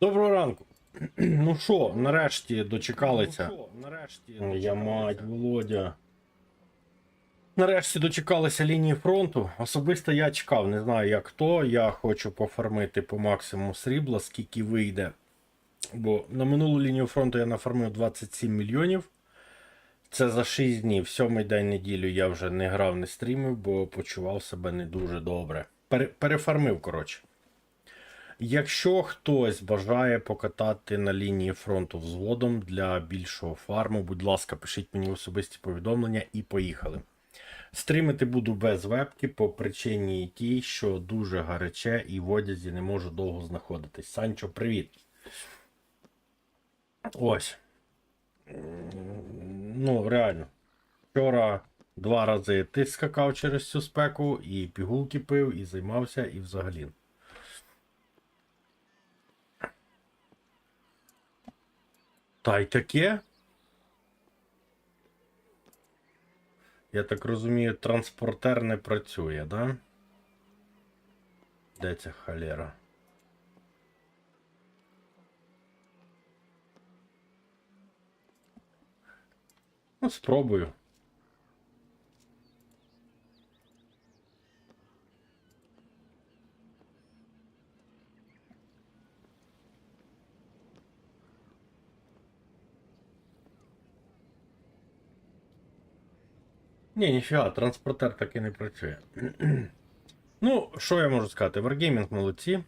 Доброго ранку. Ну що, нарешті дочекалися. Нарешті. Я мать, Володя. Нарешті дочекалися лінії фронту. Особисто я чекав, не знаю як хто. Я хочу пофармити по максимуму срібла, скільки вийде. Бо на минулу лінію фронту я нафармив 27 мільйонів. Це за 6 днів. Сьомий день неділю я вже не грав, не стрімив, бо почував себе не дуже добре. Пере- перефармив, коротше. Якщо хтось бажає покатати на лінії фронту взводом для більшого фарму, будь ласка, пишіть мені особисті повідомлення і поїхали. Стрімити буду без вебки по причині тій, що дуже гаряче і в одязі не можу довго знаходитись. Санчо, привіт. Ось. Ну, реально. Вчора два рази ти скакав через цю спеку, і пігулки пив, і займався, і взагалі. Та й таке. Я так розумію, транспортер не працює, да? Де ця халера? Ну, спробую. Ні, ніфіга, транспортер таки не працює. ну, що я можу сказати? Wargaming молодці.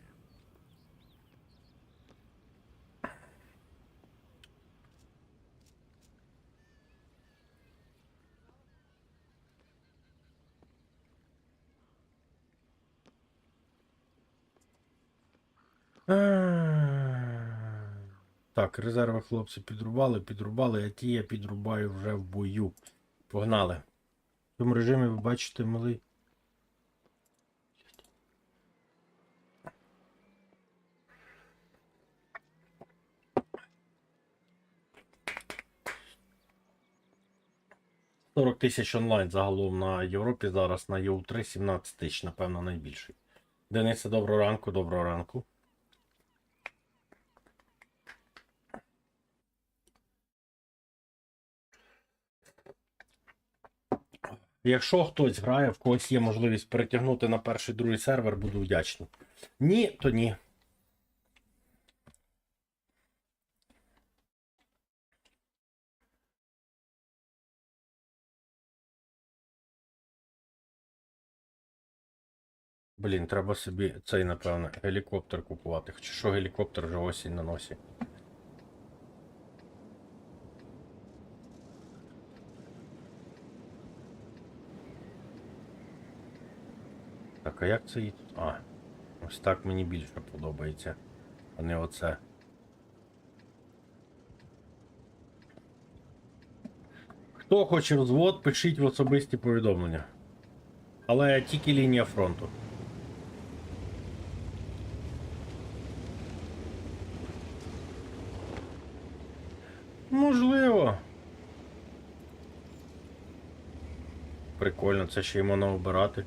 Так, резерви хлопці підрубали, підрубали, а ті я підрубаю вже в бою. Погнали. В цьому режимі ви бачите малий. «40 тисяч онлайн загалом на Європі зараз на ЄУ3 17 тисяч, напевно, найбільший. Денисе, доброго ранку, доброго ранку. Якщо хтось грає, в когось є можливість перетягнути на перший другий сервер, буду вдячний. Ні, то ні. Блін, треба собі цей, напевно, гелікоптер купувати. Хоча що гелікоптер вже осінь на носі. Так, а як це її? А, ось так мені більше подобається, а не оце. Хто хоче взвод, пишіть в особисті повідомлення. Але тільки лінія фронту. Можливо. Прикольно, це ще й можна обирати.